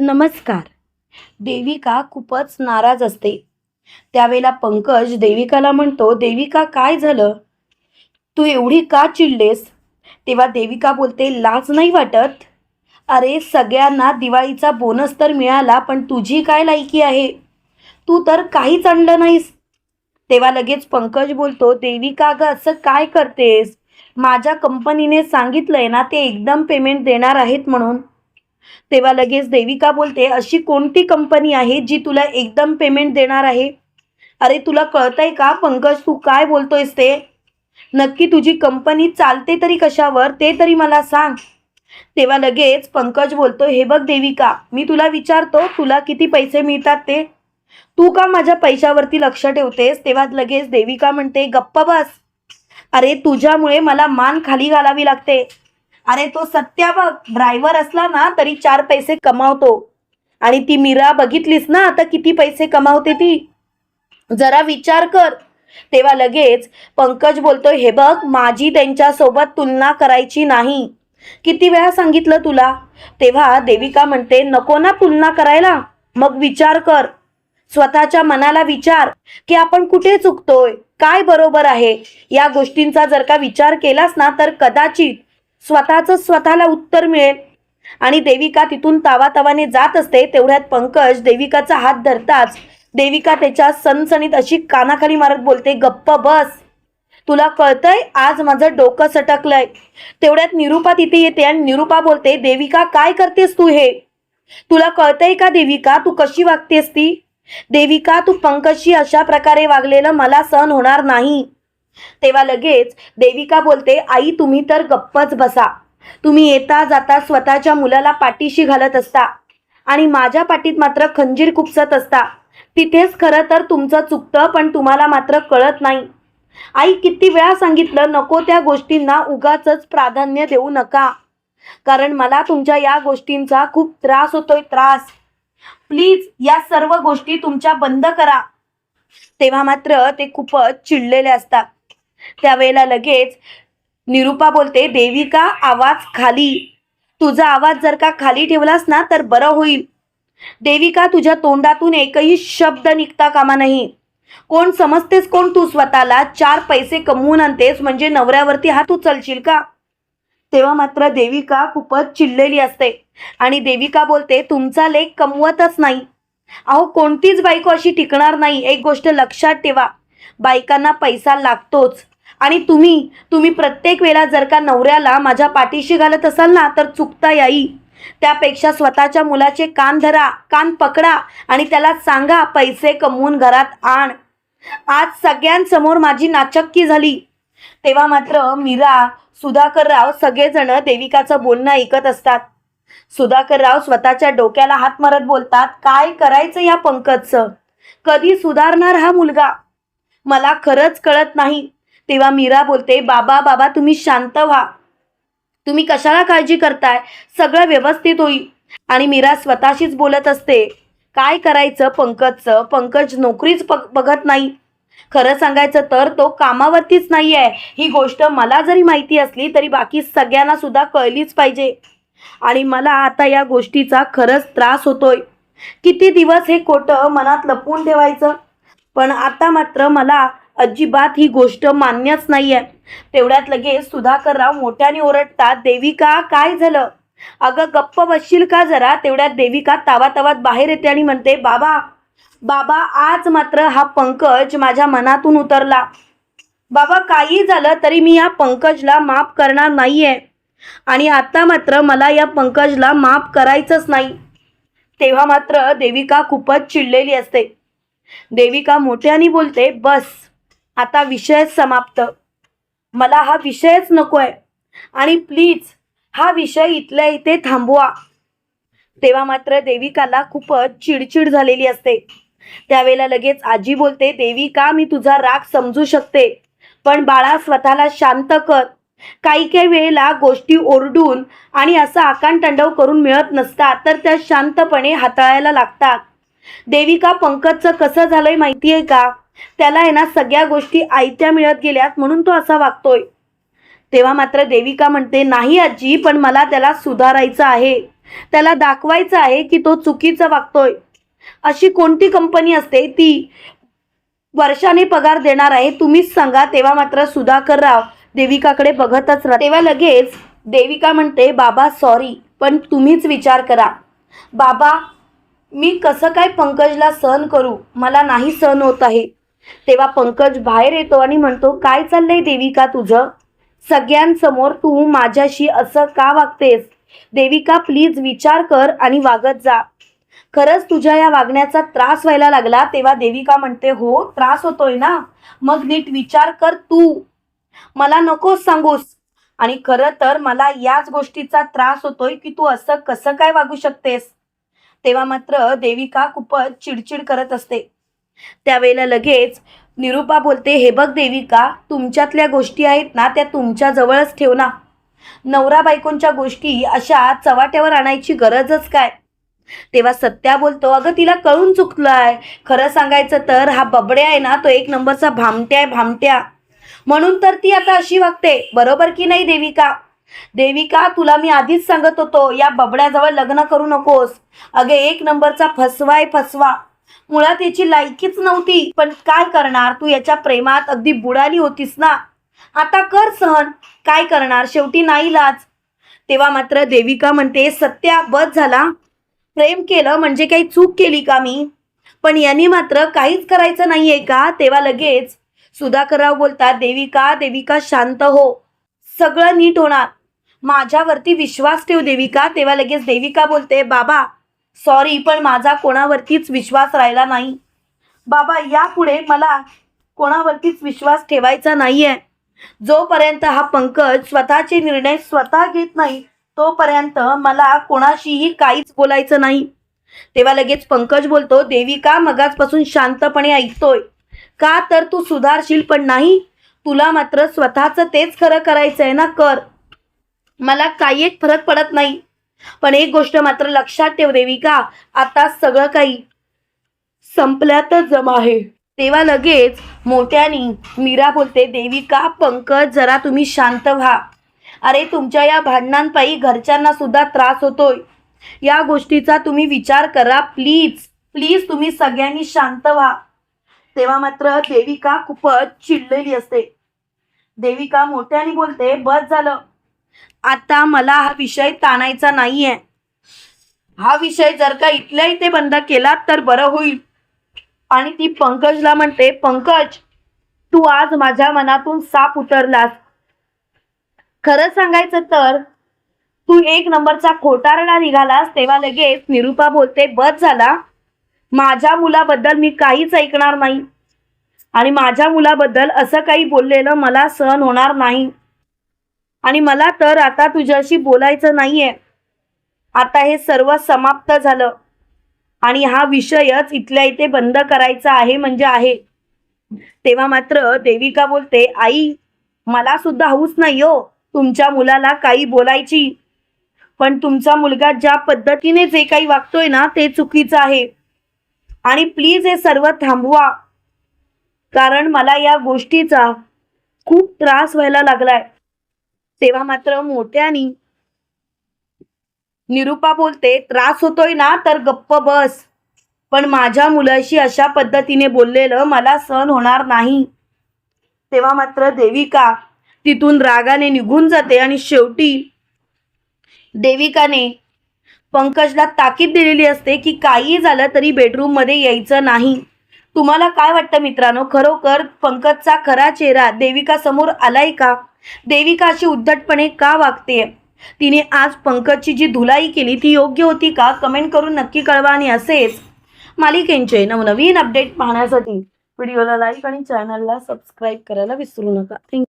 नमस्कार. देविका खूपच नाराज असते. त्यावेळेला पंकज देविकाला म्हणतो देविका काय झालं? तू एवढी का चिडलेस? तेव्हा देविका बोलते लाज नाही वाटत. अरे सगळ्यांना दिवाळीचा बोनस तर मिळाला पण तुझी काय लायकी आहे? तू तर काहीच आणलं नाहीस. तेव्हा लगेच पंकज बोलतो देविका ग असं काय करतेस? माझ्या कंपनीने सांगितलंय ना ते एकदम पेमेंट देणार आहेत म्हणून. तेव्हा लगेच देविका बोलते अशी कोणती कंपनी आहे जी तुला एकदम पेमेंट देणार आहे? अरे तुला कळतंय का पंकज तू काय बोलतोयस ते? नक्की तुझी कंपनी चालते तरी कशावर? ते तरी मला सांग. तेव्हा लगेच पंकज बोलतो हे बघ देविका मी तुला विचारतो तुला किती पैसे मिळतात ते? तू का माझ्या पैशावरती लक्ष ठेवतेस? तेव्हा लगेच देविका म्हणते गप्प बस. अरे तुझ्यामुळे मला मान खाली घालावी लागते. अरे तो सत्या बघ ड्रायव्हर असला ना तरी चार पैसे कमावतो. आणि ती मीरा बघितलीस ना आता किती पैसे कमावते ती? जरा विचार कर. तेव्हा लगेच पंकज बोलतोय हे बघ माझी त्यांच्यासोबत तुलना करायची नाही. किती वेळा सांगितलं तुला? तेव्हा देविका म्हणते नको ना तुलना करायला. मग विचार कर. स्वतःच्या मनाला विचार की आपण कुठे चुकतोय? काय बरोबर आहे? या गोष्टींचा जर का विचार केलास ना तर कदाचित स्वतःचं स्वतःला उत्तर मिळेल. आणि देविका तिथून तावातावाने जात असते तेवढ्यात पंकज देविकाचा हात धरताच देविका त्याच्या सणसणीत अशी कानाखाली मारत बोलते गप्प बस. तुला कळतंय आज माझं डोकं सटकलंय. तेवढ्यात निरुपा तिथे येते आणि निरुपा बोलते देविका काय करतेस तू हे? तुला कळतंय का देविका तू कशी वागतेस ती? देविका तू पंकजशी अशा प्रकारे वागलेलं मला सहन होणार नाही. तेव्हा लगेच देविका बोलते आई तुम्ही तर गप्पच बसा. तुम्ही येता जाता स्वतःच्या मुलाला पाठीशी घालत असता आणि माझ्या पाठीत मात्र खंजीर खुपसत असता. तिथेच खरं तर तुमचं चुकतं पण तुम्हाला मात्र कळत नाही. आई किती वेळा सांगितलं नको त्या गोष्टींना उगाच प्राधान्य देऊ नका. कारण मला तुमच्या या गोष्टींचा खूप त्रास होतोय त्रास. प्लीज या सर्व गोष्टी तुमच्या बंद करा. तेव्हा मात्र ते खूपच चिडलेले असतात. त्यावेळेला लगेच निरुपा बोलते देविका आवाज खाली. तुझा आवाज जर का खाली ठेवलास ना तर बरं होईल. देविका तुझ्या तोंडातून एकही शब्द निघता कामा नाही. कोण समजतेस कोण तू स्वतःला? चार पैसे कमवून आणतेस म्हणजे नवऱ्यावरती हात उचलशील का? तेव्हा मात्र देविका खूपच चिडलेली असते आणि देविका बोलते तुमचा लेख कमवतच नाही. अहो कोणतीच बायको अशी टिकणार नाही. एक गोष्ट लक्षात ठेवा. बायकांना पैसा लागतोच. आणि तुम्ही तुम्ही प्रत्येक वेळा जर का नवऱ्याला माझ्या पाठीशी घालत असाल ना तर चुकता याई. त्यापेक्षा स्वतःच्या मुलाचे कान धरा कान पकडा आणि त्याला सांगा पैसे कमवून घरात आण. आज सगळ्यांसमोर माझी नाचक्की झाली. तेव्हा मात्र मीरा सुधाकरराव सगळेजण देविकाचं बोलणं ऐकत असतात. सुधाकरराव स्वतःच्या डोक्याला हात मारत बोलतात काय करायचं या पंकजचं? कधी सुधारणार हा मुलगा? मला खरंच कळत नाही. तेव्हा मीरा बोलते बाबा बाबा तुम्ही शांत व्हा. तुम्ही कशाला काळजी करताय? सगळं व्यवस्थित होईल. आणि मीरा स्वतःशीच बोलत असते काय करायचं पंकजचं? पंकज नोकरीच बघत नाही. खरं सांगायचं तर तो कामावरतीच नाही आहे. ही गोष्ट मला जरी माहिती असली तरी बाकी सगळ्यांना सुद्धा कळलीच पाहिजे. आणि मला आता या गोष्टीचा खरंच त्रास होतोय. किती दिवस हे खोटं मनात लपवून ठेवायचं? पण आता मात्र मला अजिबात ही गोष्ट मान्यच नाही आहे तेवढ्यात लगेच सुधाकरराव मोठ्याने ओरडतात देविका काय झालं? अगं गप्प बसशील का जरा? तेवढ्यात देविका तावातावात बाहेर येते आणि म्हणते बाबा बाबा आज मात्र हा पंकज माझ्या मनातून उतरला. बाबा काही झालं तरी मी या पंकजला माफ करणार नाहीये. आणि आता मात्र मला या पंकजला माफ करायचंच नाही. तेव्हा मात्र देविका खूपच चिडलेली असते. देविका मोठ्याने बोलते बस आता विषय समाप्त. मला हा विषयच नको आहे आणि प्लीज हा विषय इथल्या इथे थांबवा. तेव्हा मात्र देविकाला खूपच चिडचिड झालेली असते. त्यावेळेला लगेच आजी बोलते देविका मी तुझा राग समजू शकते. पण बाळा स्वतःला शांत कर. काही काही वेळेला गोष्टी ओरडून आणि असं आकांतंडव करून मिळत नसतात तर त्या शांतपणे हाताळायला लागतात. देविका पंकजचं कसं झालंय माहिती आहे का? त्याला आहे ना सगळ्या गोष्टी आयत्या मिळत गेल्यात म्हणून तो असा वागतोय. तेव्हा मात्र देविका म्हणते नाही आजी पण मला त्याला सुधारायचं आहे. त्याला दाखवायचं आहे की तो चुकीचं वागतोय. अशी कोणती कंपनी असते? ती वर्षाने पगार देणार आहे. तुम्हीच सांगा. तेव्हा मात्र सुधाकर राव देविकाकडे बघतच राहा तेव्हा लगेच देविका म्हणते बाबा सॉरी पण तुम्हीच विचार करा. बाबा मी कसं काय पंकजला सहन करू? मला नाही सहन होत आहे. तेव्हा पंकज बाहेर येतो आणि म्हणतो काय चाललंय देविका तुझं? सगळ्यांसमोर तू माझ्याशी असं का वागतेस? देविका प्लीज विचार कर आणि वागत जा. खरंच तुझ्या या वागण्याचा त्रास व्हायला लागला तेव्हा देविका म्हणते हो त्रास होतोय ना? मग नीट विचार कर तू. मला नकोस सांगूस. आणि खरं तर मला याच गोष्टीचा त्रास होतोय की तू असं कसं काय वागू शकतेस? तेव्हा मात्र देविका खूपच चिडचिड करत असते. त्यावेळेला लगेच निरुपा बोलते हे बघ देविका तुमच्यातल्या गोष्टी आहेत ना त्या तुमच्या जवळच ठेव ना. नवरा बायकोंच्या गोष्टी अशा चवाट्यावर आणायची गरजच काय? तेव्हा सत्या बोलतो अगं तिला कळून चुकलंय. खरं सांगायचं तर हा बबड्या आहे ना तो एक नंबरचा भामट्या आहे भामट्या. म्हणून तर ती आता अशी वागते. बरोबर की नाही देविका? देविका तुला मी आधीच सांगत होतो या बबड्याजवळ लग्न करू नकोस. अगे एक नंबरचा फसवा आहे फसवा. मुळात याची लायकीच नव्हती. पण काय करणार? तू याच्या प्रेमात अगदी बुडाली होतीस ना? आता कर सहन. काय करणार? शेवटी नाही लाज तेव्हा मात्र देविका म्हणते सत्या बस झाला. प्रेम केलं म्हणजे काही चूक केली का मी? पण यांनी मात्र काहीच करायचं नाहीये का? तेव्हा लगेच सुधाकरराव बोलतात देविका देविका शांत हो. सगळं नीट होणार. माझ्यावरती विश्वास ठेव देविका. तेव्हा लगेच देविका बोलते बाबा सॉरी पण माझा कोणावरतीच विश्वास राहिला नाही. बाबा यापुढे मला कोणावरतीच विश्वास ठेवायचा नाही आहे जोपर्यंत हा पंकज स्वतःचे निर्णय स्वतः घेत नाही तोपर्यंत मला कोणाशीही काहीच बोलायचं नाही. तेव्हा लगेच पंकज बोलतो देविका मगाचपासून शांतपणे ऐकतोय? का तर तू सुधारशील पण नाही? तुला मात्र स्वतःचं तेच खरं करायचं आहे ना कर. मला काही एक फरक पडत नाही. पण एक गोष्ट मात्र लक्षात ठेव देविका आता सगळं काही संपल्यातच जमा आहे. तेव्हा लगेच मोठ्यानी मीरा बोलते देविका पंकज जरा तुम्ही शांत व्हा. अरे तुमच्या या भांडणांपायी घरच्यांना सुद्धा त्रास होतोय. या गोष्टीचा तुम्ही विचार करा प्लीज. प्लीज तुम्ही सगळ्यांनी शांत व्हा. तेव्हा मात्र देविका खूपच चिडलेली असते. देविका मोठ्याने बोलते बस झालं. आता मला हा विषय ताणायचा नाहीये. हा विषय जर का इथल्या इथे बंद केला तर बरं होईल. आणि ती पंकजला म्हणते पंकज तू आज माझ्या मनातून साप उतरलास. खरं सांगायचं तर तू एक नंबरचा खोटारडा निघालास तेव्हा लगेच निरुपा बोलते बस झाला. माझ्या मुलाबद्दल मी काहीच ऐकणार नाही. आणि माझ्या मुलाबद्दल असं काही बोललेलं मला सहन होणार नाही. आणि मला तर आता तुझ्याशी बोलायचं नाहीये. आता हे सर्व समाप्त झालं. आणि हा विषयच इथल्या इथे बंद करायचा आहे म्हणजे आहे. तेव्हा मात्र देविका बोलते आई मला सुद्धा हौस नाही हो तुमच्या मुलाला काही बोलायची. पण तुमचा मुलगा ज्या पद्धतीने जे काही वागतोय ना ते चुकीचं आहे. आणि प्लीज हे सर्व थांबवा. कारण मला या गोष्टीचा खूप त्रास व्हायला लागलाय. तेव्हा मात्र मोठ्यानी निरुपा बोलते त्रास होतोय ना तर गप्प बस. पण माझ्या मुलाशी अशा पद्धतीने बोललेलं मला सहन होणार नाही. तेव्हा मात्र देविका तिथून रागाने निघून जाते आणि शेवटी देविकाने पंकजला ताकीद दिलेली असते की काही झालं तरी बेडरूममध्ये यायचं नाही. तुम्हाला काय वाटतं मित्रांनो? खरोखर पंकजचा खरा चेहरा देविका समोर आलाय का? देविका अशी उद्धटपणे का वागते? तिने आज पंकजची जी धुलाई केली ती योग्य होती का? कमेंट करून नक्की कळवा आणि असेच मालिकेंचे नवनवीन अपडेट पाहण्यासाठी व्हिडिओला लाईक आणि चॅनलला सबस्क्राईब करायला विसरू नका. थँक्यू